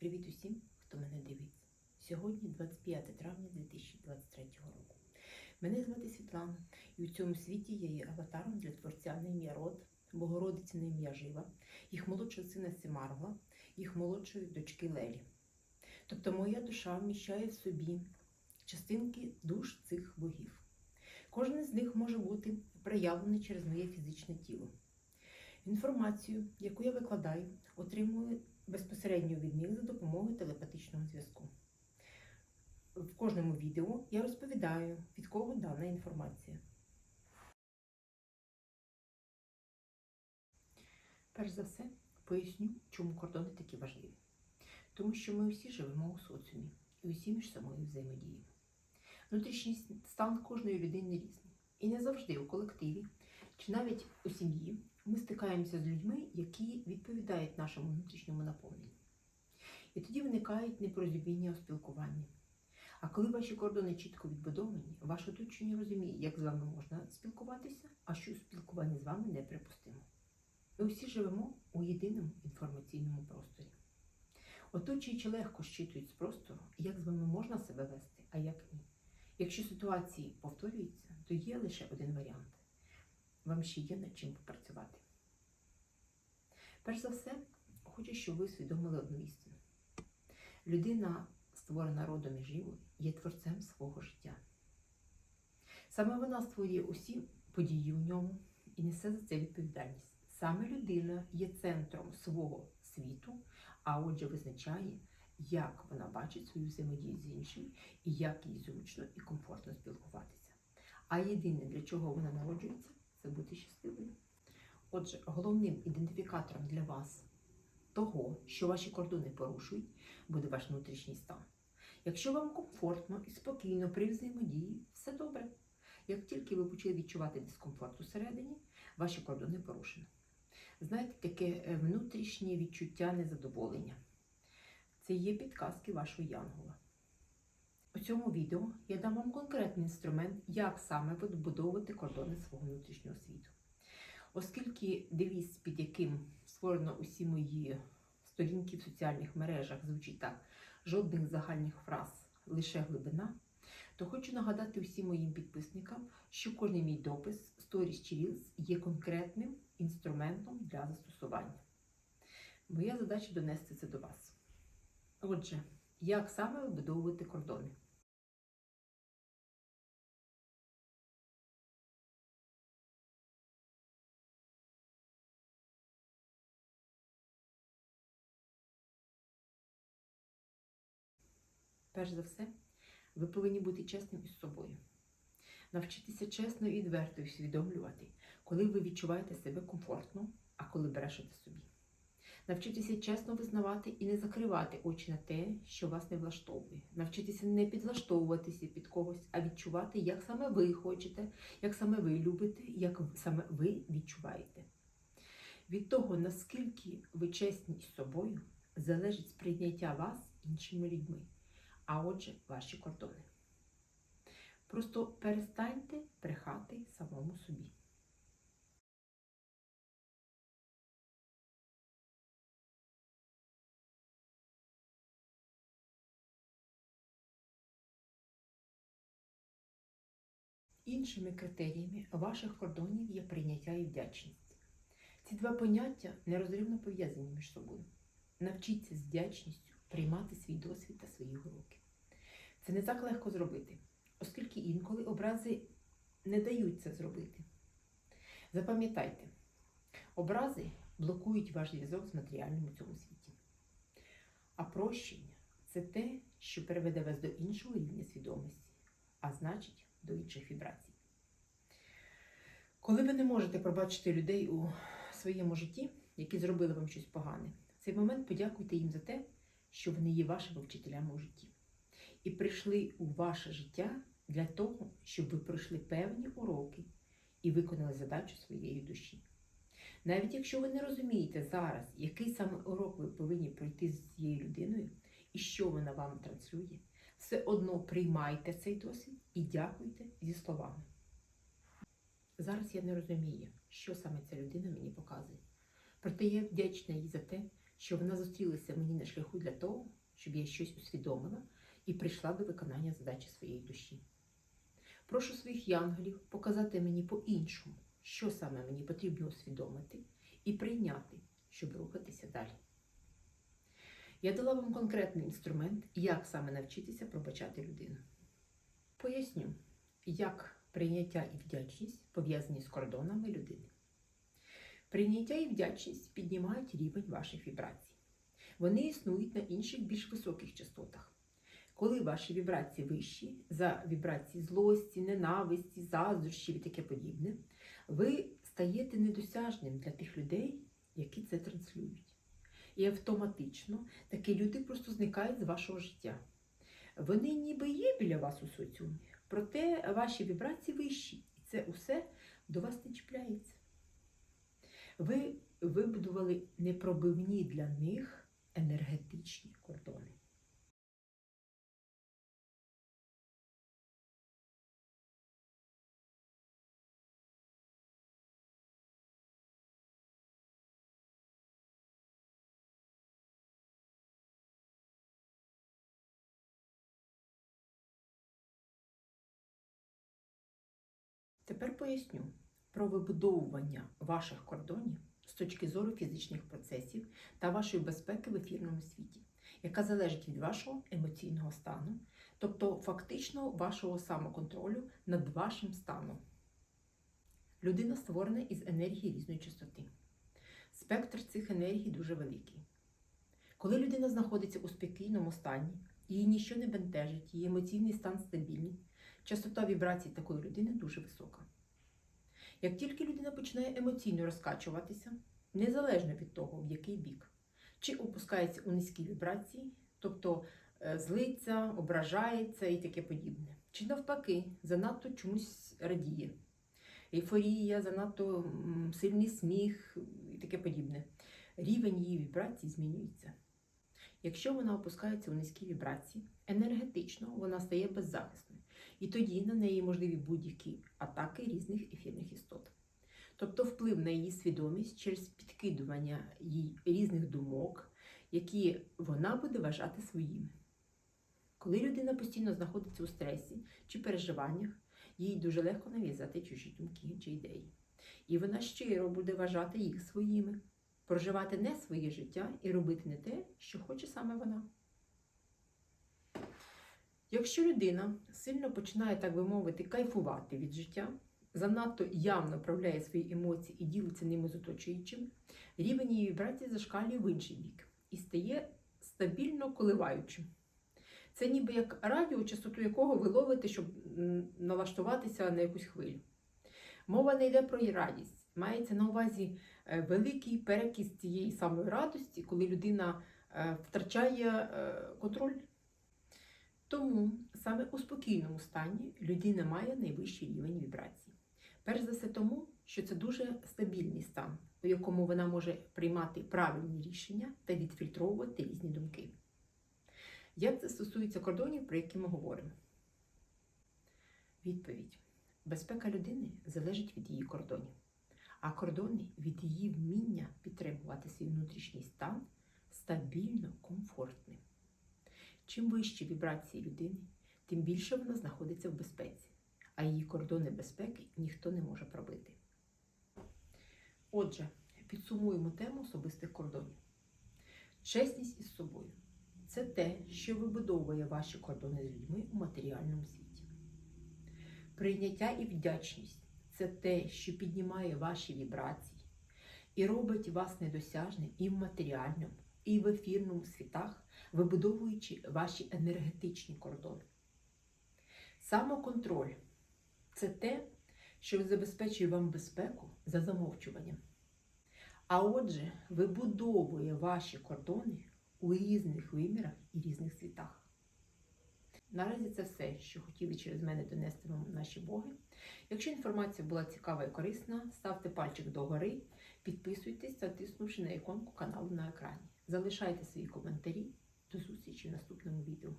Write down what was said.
Привіт усім, хто мене дивиться. Сьогодні 25 травня 2023 року. Мене звати Світлана, і у цьому світі я є аватаром для творця на ім'я Род, Богородиці на ім'я Жива, їх молодшого сина Семаргла, їх молодшої дочки Лелі. Тобто моя душа вміщає в собі частинки душ цих богів. Кожен з них може бути проявлений через моє фізичне тіло. Інформацію, яку я викладаю, отримую безпосередньо від них за допомогою телепатичного зв'язку. В кожному відео я розповідаю, від кого дана інформація. Перш за все, поясню, чому кордони такі важливі. Тому що ми усі живемо у соціумі і усі між собою взаємодіємо. Внутрішній стан кожної людини різний. І не завжди у колективі чи навіть у сім'ї ми стикаємося з людьми, які відповідають нашому внутрішньому наповненню. І тоді виникають непорозуміння у спілкуванні. А коли ваші кордони чітко відбудовані, ваше оточення розуміє, як з вами можна спілкуватися, а що спілкування з вами неприпустимо. Ми всі живемо у єдиному інформаційному просторі. Оточуючи легко щитують з простору, як з вами можна себе вести, а як ні. Якщо ситуації повторюються, то є лише один варіант. Вам ще є над чим попрацювати. Перш за все, хочу, щоб ви усвідомили одну істину. Людина, створена родом і живою, є творцем свого життя. Саме вона створює усі події у ньому і несе за це відповідальність. Саме людина є центром свого світу, а отже, визначає, як вона бачить свою взаємодію з іншим і як їй зручно і комфортно спілкуватися. А єдине, для чого вона народжується, це бути щасливою. Отже, головним ідентифікатором для вас того, що ваші кордони порушують, буде ваш внутрішній стан. Якщо вам комфортно і спокійно при взаємодії, все добре. Як тільки ви почали відчувати дискомфорт усередині, ваші кордони порушені. Знаєте, таке внутрішнє відчуття незадоволення. Це є підказки вашого янгола. У цьому відео я дам вам конкретний інструмент, як саме відбудовувати кордони свого внутрішнього світу. Оскільки девіз, під яким створено усі мої сторінки в соціальних мережах, звучить так: жодних загальних фраз, лише глибина, то хочу нагадати усім моїм підписникам, що кожний мій допис, сторіс чи Reels є конкретним інструментом для застосування. Моя задача донести це до вас. Отже, як саме вибудовувати кордони? Перш за все, ви повинні бути чесним із собою. Навчитися чесно і відверто усвідомлювати, коли ви відчуваєте себе комфортно, а коли брешете собі. Навчитися чесно визнавати і не закривати очі на те, що вас не влаштовує. Навчитися не підлаштовуватися під когось, а відчувати, як саме ви хочете, як саме ви любите, як саме ви відчуваєте. Від того, наскільки ви чесні із собою, залежить сприйняття вас іншими людьми, а отже, ваші кордони. Просто перестаньте брехати самому собі. Іншими критеріями ваших кордонів є прийняття і вдячність. Ці два поняття нерозривно пов'язані між собою. Навчіться з вдячністю приймати свій досвід та свої уроки. Це не так легко зробити, оскільки інколи образи не дають це зробити. Запам'ятайте, образи блокують ваш зв'язок з матеріальним у цьому світі. А прощення це те, що переведе вас до іншого рівня свідомості, а значить, до інших вібрацій. Коли ви не можете пробачити людей у своєму житті, які зробили вам щось погане, в цей момент подякуйте їм за те, що вони є вашими вчителями у житті. І прийшли у ваше життя для того, щоб ви пройшли певні уроки і виконали задачу своєї душі. Навіть якщо ви не розумієте зараз, який саме урок ви повинні пройти з цією людиною і що вона вам транслює, все одно приймайте цей досвід і дякуйте зі словами. Зараз я не розумію, що саме ця людина мені показує. Проте я вдячна їй за те, що вона зустрілася мені на шляху для того, щоб я щось усвідомила і прийшла до виконання задачі своєї душі. Прошу своїх янголів показати мені по-іншому, що саме мені потрібно усвідомити і прийняти, щоб рухатися далі. Я дала вам конкретний інструмент, як саме навчитися пробачати людину. Поясню, як прийняття і вдячність пов'язані з кордонами людини. Прийняття і вдячність піднімають рівень ваших вібрацій. Вони існують на інших більш високих частотах. Коли ваші вібрації вищі за вібрації злості, ненависті, заздрощів і таке подібне, ви стаєте недосяжним для тих людей, які це транслюють. І автоматично такі люди просто зникають з вашого життя. Вони ніби є біля вас у соціумі, проте ваші вібрації вищі, і це усе до вас не чіпляється. Ви вибудували непробивні для них енергетичні кордони. Тепер поясню про вибудовування ваших кордонів з точки зору фізичних процесів та вашої безпеки в ефірному світі, яка залежить від вашого емоційного стану, тобто фактично вашого самоконтролю над вашим станом. Людина створена із енергії різної частоти. Спектр цих енергій дуже великий. Коли людина знаходиться у спокійному стані, її нічого не бентежить, її емоційний стан стабільний, частота вібрацій такої людини дуже висока. Як тільки людина починає емоційно розкачуватися, незалежно від того, в який бік, чи опускається у низькі вібрації, тобто е, злиться, ображається і таке подібне, чи навпаки, занадто чомусь радіє, ейфорія, занадто сильний сміх і таке подібне, рівень її вібрацій змінюється. Якщо вона опускається у низькі вібрації, енергетично вона стає беззахисною. І тоді на неї можливі будь-які атаки різних ефірних істот. Тобто вплив на її свідомість через підкидування їй різних думок, які вона буде вважати своїми. Коли людина постійно знаходиться у стресі чи переживаннях, їй дуже легко нав'язати чужі думки чи ідеї. І вона щиро буде вважати їх своїми, проживати не своє життя і робити не те, що хоче саме вона. Якщо людина сильно починає, так би мовити, кайфувати від життя, занадто явно проявляє свої емоції і ділиться ними з оточуючим, рівень її вібрації зашкалює в інший бік і стає стабільно коливаючим. Це ніби як радіо, частоту якого ви ловите, щоб налаштуватися на якусь хвилю. Мова не йде про радість. Мається на увазі е, великий перекіс цієї самої радості, коли людина е, втрачає е, контроль. Тому саме у спокійному стані людина має найвищий рівень вібрацій. Перш за все тому, що це дуже стабільний стан, у якому вона може приймати правильні рішення та відфільтровувати різні думки. Як це стосується кордонів, про які ми говоримо? Відповідь: безпека людини залежить від її кордонів, а кордони від її вміння підтримувати свій внутрішній стан стабільно комфортним. Чим вищі вібрації людини, тим більше вона знаходиться в безпеці, а її кордони безпеки ніхто не може пробити. Отже, підсумуємо тему особистих кордонів. Чесність із собою це те, що вибудовує ваші кордони з людьми у матеріальному світі. Прийняття і вдячність це те, що піднімає ваші вібрації і робить вас недосяжним і в матеріальному, і в ефірному світах, вибудовуючи ваші енергетичні кордони. Самоконтроль це те, що забезпечує вам безпеку за замовчуванням. А отже, вибудовує ваші кордони у різних вимірах і різних світах. Наразі це все, що хотіли через мене донести вам наші боги. Якщо інформація була цікава і корисна, ставте пальчик догори, підписуйтесь, затиснувши на іконку каналу на екрані. Залишайте свої коментарі. До зустрічі в наступному відео.